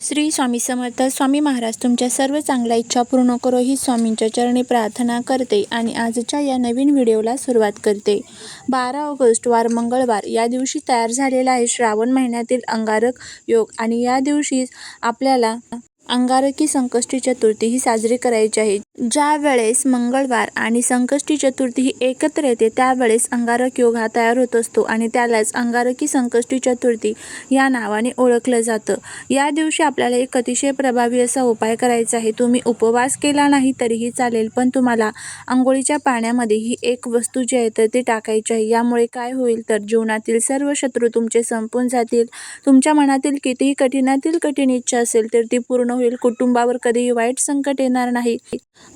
श्री स्वामी समर्थ स्वामी महाराज तुमच्या सर्व चांगल्या इच्छा पूर्ण करो ही स्वामींच्या चरणी प्रार्थना करते आणि आजच्या या नवीन व्हिडिओला सुरुवात करते. बारा ऑगस्ट वार मंगळवार. या दिवशी तयार झालेला आहे श्रावण महिन्यातील अंगारक योग आणि या दिवशी आपल्याला अंगारकी संकष्टी चतुर्थी ही साजरी करायची आहे. ज्या वेळेस मंगळवार आणि संकष्टी चतुर्थी ही एकत्र येते त्यावेळेस अंगारक योग हा तयार होत असतो आणि त्यालाच अंगारकी संकष्टी चतुर्थी या नावाने ओळखलं जातं. या दिवशी आपल्याला एक अतिशय प्रभावी असा उपाय करायचा आहे. तुम्ही उपवास केला नाही तरीही चालेल पण तुम्हाला आंघोळीच्या पाण्यामध्ये ही एक वस्तू जी आहे तर ती टाकायची आहे. यामुळे काय होईल तर जीवनातील सर्व शत्रू तुमचे संपून जातील. तुमच्या मनातील कितीही कठीणातील कठीण इच्छा असेल तर ती पूर्ण होईल कुटुंबावर कधीही वाईट संकट येणार नाही.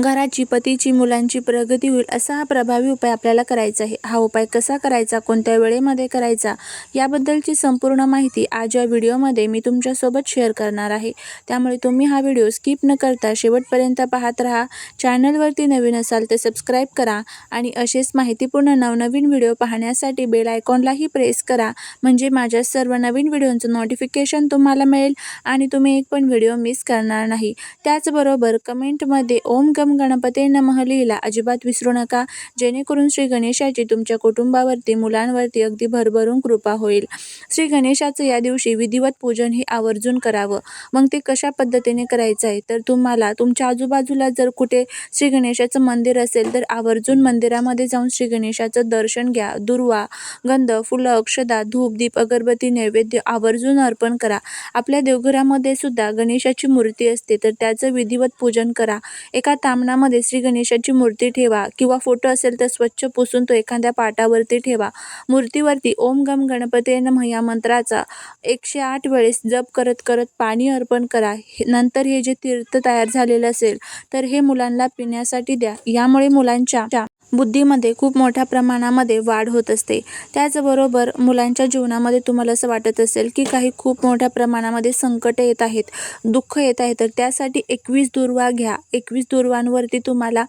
घराची पतीची मुलांची प्रगती होईल असा हा प्रभावी उपाय आपल्याला करायचा आहे. हा उपाय कसा करायचा कोणत्या वेळेमध्ये करायचा याबद्दलची संपूर्ण माहिती आज या व्हिडिओमध्ये मी तुमच्यासोबत शेअर करणार आहे. त्यामुळे तुम्ही हा व्हिडिओ स्किप न करता शेवटपर्यंत पाहत राहा. चॅनलवरती नवीन असाल तर सबस्क्राईब करा आणि असेच माहितीपूर्ण नवनवीन व्हिडिओ पाहण्यासाठी बेल आयकॉनलाही प्रेस करा. म्हणजे माझ्या सर्व नवीन व्हिडिओंचं नोटिफिकेशन तुम्हाला मिळेल आणि तुम्ही एक पण व्हिडिओ मिस करणार नाही. त्याचबरोबर कमेंटमध्ये ओम गम गणपते नमः लिहिला. अजिबात विसरू नका. जेणेकरून श्री गणेशाची तुमच्या कुटुंबावरती मुलांवरती अगदी भरभरून कृपा होईल. श्री गणेशाचं या दिवशी विधिवत पूजन हे आवर्जून करावं. मग ते कशा पद्धतीने करायचं आहे? तर तुम्हाला तुमच्या आजूबाजूला जर कुठे श्री गणेशाचं मंदिर असेल तर आवर्जून मंदिरामध्ये जाऊन श्री गणेशाचं दर्शन घ्या. दुर्वा गंध फुलं अक्षदा धूप दीप अगरबत्ती नैवेद्य आवर्जून अर्पण करा. आपल्या देवघरामध्ये सुद्धा गणेशाची मूर्ती असते तर त्याचं विधिवत पूजन करा. एका तामणामध्ये श्री गणेशाची मूर्ती ठेवा किंवा फोटो असेल तर स्वच्छ पुसून तो एखाद्या पाटावरती ठेवा. मूर्तीवरती ओम गम गणपती नम या मंत्राचा एकशे आठ वेळेस जप करत करत पाणी अर्पण करा. हे- नंतर हे जे तीर्थ तयार झालेलं असेल तर हे मुलांना पिण्यासाठी द्या. यामुळे मुलांच्या बुद्धीमध्ये खूप मोठ्या प्रमाणामध्ये वाढ होत असते. त्याचबरोबर मुलांच्या जीवनामध्ये तुम्हाला असं वाटत असेल की काही खूप मोठ्या प्रमाणामध्ये संकट येत आहेत दुःख येत आहे तर त्यासाठी एकवीस दुर्वा घ्या. एकवीस दुर्वांवरती तुम्हाला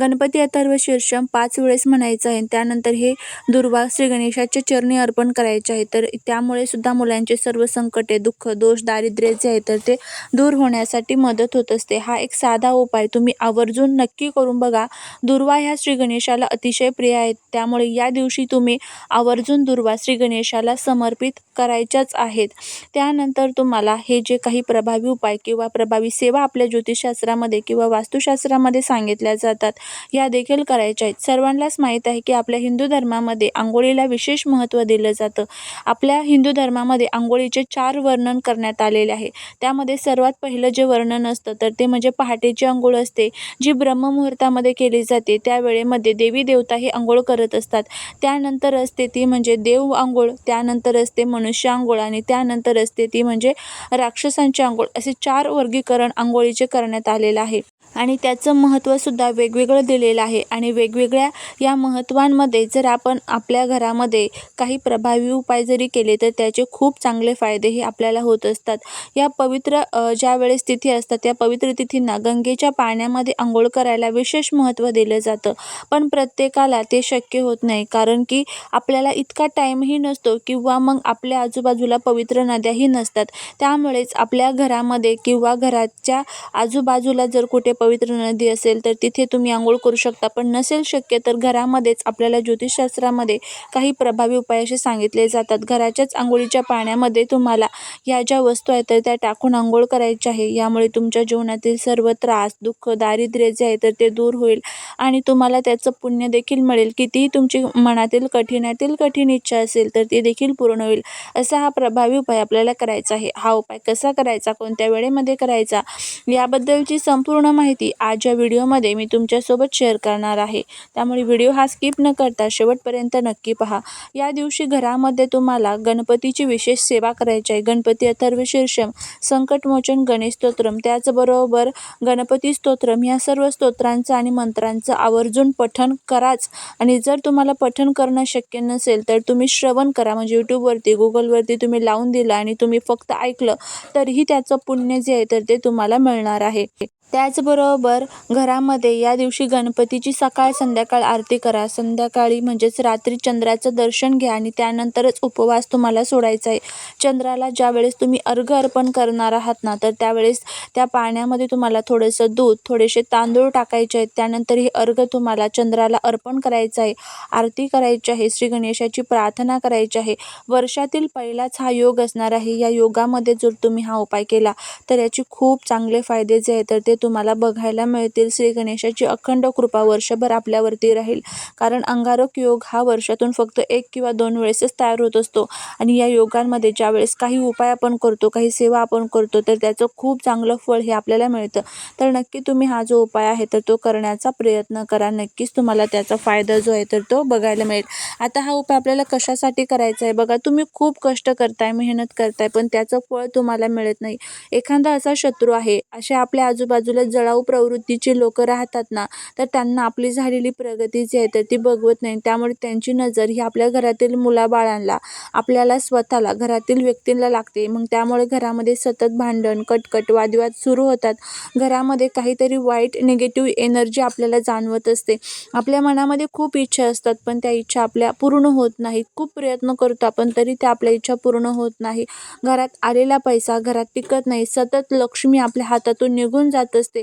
गणपती अथर्व शीर्षम पाच वेळेस म्हणायचं आहे. त्यानंतर हे दुर्वा श्री गणेशाच्या चरणी अर्पण करायचे आहे. तर त्यामुळे सुद्धा मुलांचे सर्व संकटे दुःख दोष दारिद्र्य जे आहे तर ते दूर होण्यासाठी मदत होत असते. हा एक साधा उपाय तुम्ही आवर्जून नक्की करून बघा. दुर्वा ह्या श्री गणेशाला अतिशय प्रिय आहेत. त्यामुळे या दिवशी तुम्ही आवर्जून दुर्वा श्री गणेशाला समर्पित करायच्याच आहेत. त्यानंतर तुम्हाला हे जे काही प्रभावी उपाय किंवा प्रभावी सेवा आपल्या ज्योतिषशास्त्रामध्ये किंवा वास्तुशास्त्रामध्ये सांगितल्या जातात या देखील करायच्या आहेत. सर्वांनाच माहीत आहे की आपल्या हिंदू धर्मामध्ये आंघोळीला विशेष महत्त्व दिलं जातं. आपल्या हिंदू धर्मामध्ये आंघोळीचे चार वर्णन करण्यात आलेले आहे. त्यामध्ये सर्वात पहिलं जे वर्णन असतं तर ते म्हणजे पहाटेची आंघोळ असते जी ब्रह्ममुहूर्तामध्ये केली जाते. त्या वेळेमध्ये देवी देवता हे आंघोळ करत असतात. त्यानंतर असते ती म्हणजे देव आंघोळ त्यानंतर असते मनुष्य आंघोळ आणि त्यानंतर असते ती म्हणजे राक्षसांची आंघोळ असे चार वर्गीकरण आंघोळीचे करण्यात आलेलं आहे. आणि त्याचं महत्त्वसुद्धा वेगवेगळं दिलेलं आहे. आणि वेगवेगळ्या या महत्त्वांमध्ये जर आपण आपल्या घरामध्ये काही प्रभावी उपाय जरी केले तर त्याचे खूप चांगले फायदेही आपल्याला होत असतात. या पवित्र ज्या वेळेस तिथी असतात त्या पवित्र तिथींना गंगेच्या पाण्यामध्ये आंघोळ करायला विशेष महत्त्व दिलं जातं. पण प्रत्येकाला ते शक्य होत नाही कारण की आपल्याला इतका टाईमही नसतो किंवा मग आपल्या आजूबाजूला पवित्र नद्याही नसतात. त्यामुळेच आपल्या घरामध्ये किंवा घराच्या आजूबाजूला जर कुठे पवित्र नदी असेल तर तिथे तुम्ही आंघोळ करू शकता. पण नसेल शक्य तर घरामध्येच आपल्याला ज्योतिषशास्त्रामध्ये काही प्रभावी उपाय असे सांगितले जातात. घराच्याच आंघोळीच्या पाण्यामध्ये तुम्हाला ह्या ज्या वस्तू आहेत तर त्या टाकून आंघोळ करायची आहे. यामुळे तुमच्या जीवनातील सर्व त्रास दुःख दारिद्र्य जे आहे तर ते दूर होईल आणि तुम्हाला त्याचं पुण्य देखील मिळेल. कितीही तुमची मनातील कठीणातील कठीण इच्छा असेल तर ती देखील पूर्ण होईल. असा हा प्रभावी उपाय आपल्याला करायचा आहे. हा उपाय कसा करायचा कोणत्या वेळेमध्ये करायचा याबद्दलची संपूर्ण माहिती आज या व्हिडिओमध्ये मी तुमच्यासोबत शेअर करणार आहे. त्यामुळे व्हिडिओ हा स्किप न करता शेवटपर्यंत नक्की पहा. या दिवशी घरामध्ये तुम्हाला गणपतीची विशेष सेवा करायची आहे. गणपती अथर्व शीर्षम संकटमोचन गणेश स्तोत्रम त्याचबरोबर गणपती स्तोत्रम या सर्व स्तोत्रांचं आणि मंत्रांचं आवर्जून पठण कराच. आणि जर तुम्हाला पठण करणं शक्य नसेल तर तुम्ही श्रवण करा. म्हणजे यूट्यूबवरती गुगलवरती तुम्ही लावून दिलं आणि तुम्ही फक्त ऐकलं तरीही त्याचं पुण्य जे आहे तर ते तुम्हाला मिळणार आहे. त्याचबरोबर घरामध्ये या दिवशी गणपतीची सकाळ संध्याकाळ आरती करा. संध्याकाळी म्हणजेच रात्री चंद्राचं दर्शन घ्या आणि त्यानंतरच उपवास तुम्हाला सोडायचा आहे. चंद्राला ज्यावेळेस तुम्ही अर्घ अर्पण करणार आहात ना तर त्यावेळेस त्या पाण्यामध्ये तुम्हाला थोडंसं दूध थोडेसे तांदूळ टाकायचे आहेत. त्यानंतर हे अर्घ तुम्हाला चंद्राला अर्पण करायचं आहे. आरती करायची आहे श्री गणेशाची प्रार्थना करायची आहे. वर्षातील पहिलाच हा योग असणार आहे. या योगामध्ये जर तुम्ही हा उपाय केला तर याचे खूप चांगले फायदे जे आहेत तर ते तुम्हाला बघायला मिळतील. श्री गणेशाची अखंड कृपा वर्षभर आपल्यावरती राहील. कारण अंगारक योग हा वर्षातून फक्त एक किंवा दोन वेळेसच तयार होत असतो. आणि या योगांमध्ये ज्यावेळेस काही उपाय आपण करतो काही सेवा आपण करतो तर त्याचं खूप चांगलं फळ हे आपल्याला मिळतं. तर नक्की तुम्ही हा जो उपाय आहे तर तो करण्याचा प्रयत्न करा. नक्कीच तुम्हाला त्याचा फायदा जो आहे तर तो बघायला मिळेल. आता हा उपाय आपल्याला कशासाठी करायचा आहे? बघा तुम्ही खूप कष्ट करताय मेहनत करताय पण त्याचं फळ तुम्हाला मिळत नाही. एखादा असा शत्रू आहे असे आपल्या आजूबाजूला जळाऊ प्रवृत्तीचे लोक राहतात ना तर त्यांना आपली झालेली प्रगती जी आहे तर ती बघवत नाही. त्यामुळे त्यांची नजर ही आपल्या घरातील मुलाबाळांना आपल्याला स्वतःला घरातील व्यक्तींना लागते. मग त्यामुळे घरामध्ये सतत भांडण कटकट वादविवाद सुरू होतात. घरामध्ये काहीतरी वाईट निगेटिव्ह एनर्जी आपल्याला जाणवत असते. आपल्या मनामध्ये खूप इच्छा असतात पण त्या इच्छा आपल्या पूर्ण होत नाहीत. खूप प्रयत्न करतो आपण तरी त्या आपल्या इच्छा पूर्ण होत नाही. घरात आलेला पैसा घरात टिकत नाही. सतत लक्ष्मी आपल्या हातातून निघून जात. असते.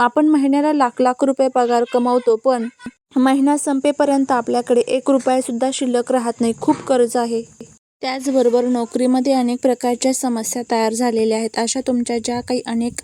आपण महिन्याला लाख लाख रुपये पगार कमावतो पण महिना संपेपर्यंत आपल्याकडे एक रुपयासुद्धा शिल्लक राहत नाही. खूप कर्ज आहे. त्याचबरोबर नोकरीमध्ये अनेक प्रकारच्या समस्या तयार झालेल्या आहेत. अशा तुमच्या ज्या काही अनेक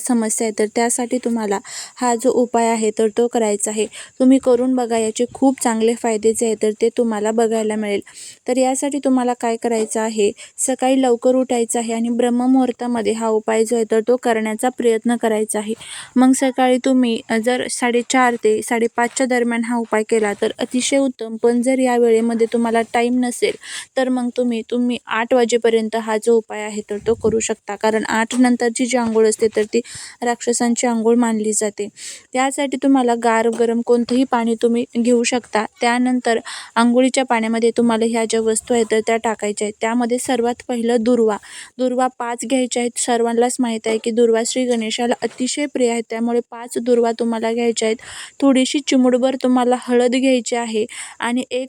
समस्या आहेत तर त्यासाठी तुम्हाला हा जो उपाय आहे तर तो करायचा आहे. तुम्ही करून बघा याचे खूप चांगले फायदे जे आहेत तर ते तुम्हाला बघायला मिळेल. तर यासाठी तुम्हाला काय करायचं आहे? सकाळी लवकर उठायचं आहे आणि ब्रह्ममुहूर्तामध्ये हा उपाय जो आहे तर तो करण्याचा प्रयत्न करायचा आहे. मग सकाळी तुम्ही जर साडेचार ते साडेपाचच्या दरम्यान हा उपाय केला तर अतिशय उत्तम. पण जर या वेळेमध्ये तुम्हाला टाईम नसेल तर मग तुम्ही तुम्ही आठ वाजेपर्यंत हा जो उपाय आहे तर तो करू शकता. कारण आठ नंतरची जी आंघोळ असते तर ती राक्षसांची आंघोळ मानली जाते. त्यासाठी तुम्हाला गार गरम कोणतंही पाणी तुम्ही घेऊ शकता. त्यानंतर आंघोळीच्या पाण्यामध्ये तुम्हाला ह्या ज्या वस्तू आहेत तर त्या टाकायच्या आहेत. त्यामध्ये सर्वात पहिलं दुर्वा. दुर्वा पाच घ्यायच्या आहेत. सर्वांनाच माहीत आहे की दुर्वा श्री गणेशाला अतिशय प्रिय आहेत. त्यामुळे पाच दुर्वा तुम्हाला घ्यायच्या आहेत. थोडीशी चिमुडभर तुम्हाला हळद घ्यायची आहे आणि एक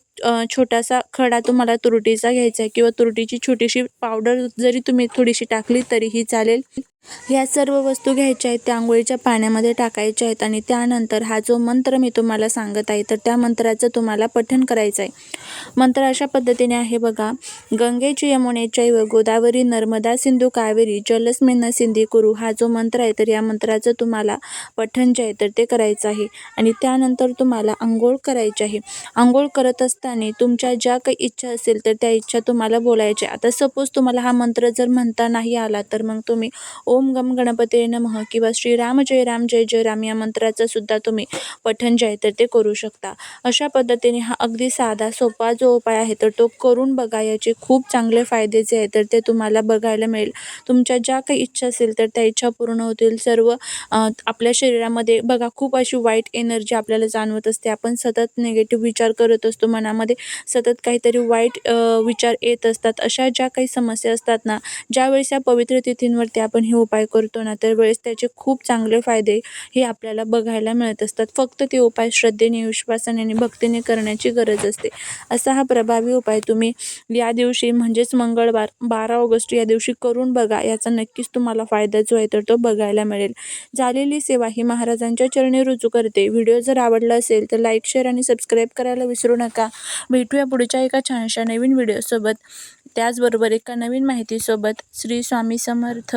छोटासा खडा तुम्हाला तुरटीचा घ्यायचा आहे. किंवा तुरटीची छोटीशी पावडर जरी तुम्ही थोडीशी टाकली तरीही चालेल. ह्या सर्व वस्तू घ्यायच्या आहेत त्या आंघोळीच्या पाण्यामध्ये टाकायच्या आहेत आणि त्यानंतर हा जो मंत्र मी तुम्हाला सांगत आहे तर त्या मंत्राचं तुम्हाला पठण करायचं आहे. मंत्र अशा पद्धतीने आहे बघा गंगेची यमुने व गोदावरी नर्मदा सिंधू कावेरी जलस्मिन सिंधी कुरु हा जो मंत्र आहे तर या मंत्राचं तुम्हाला पठण जे आहे तर ते करायचं आहे. आणि त्यानंतर तुम्हाला आंघोळ करायची आहे. आंघोळ करत असताना तुमच्या ज्या काही इच्छा असेल तर त्या इच्छा तुम्हाला बोलायच्या आता सपोज तुम्हाला हा मंत्र जर म्हणता नाही आला तर मग तुम्ही ओम गम गणपते नमः किंवा श्रीराम जय राम जय जय राम या मंत्राचं सुद्धा तुम्ही पठण जे आहे तर ते करू शकता. अशा पद्धतीने हा अगदी साधा सोपा जो उपाय आहे तर तो करून बघा. याचे खूप चांगले फायदे जे आहे तर ते तुम्हाला बघायला मिळेल. तुमच्या ज्या काही इच्छा असेल तर त्या इच्छा पूर्ण होतील. सर्व आपल्या शरीरामध्ये बघा खूप अशी वाईट एनर्जी आपल्याला जाणवत असते. आपण सतत निगेटिव्ह विचार करत असतो. मनामध्ये सतत काहीतरी वाईट विचार येत असतात. अशा ज्या काही समस्या असतात ना ज्यावेळेस या पवित्र तिथींवरती आपण हे उपाय करतो ना त्यावेळेस त्याचे खूप चांगले फायदे हे आपल्याला बघायला मिळत असतात. फक्त ते उपाय श्रद्धेने विश्वासाने आणि भक्तीने करण्याची गरज असते. असा हा प्रभावी उपाय तुम्ही या दिवशी म्हणजेच मंगळवार बारा ऑगस्ट या दिवशी करून बघा. याचा नक्कीच तुम्हाला फायदा जो आहे तर तो बघायला मिळेल. झालेली सेवा ही महाराजांच्या चरणी रुजू करते. व्हिडिओ जर आवडला असेल तर लाईक शेअर आणि सबस्क्राईब करायला विसरू नका. भेटूया पुढच्या एका छानशा नवीन व्हिडिओसोबत. त्याचबरोबर एका नवीन माहितीसोबत. श्री स्वामी समर्थ.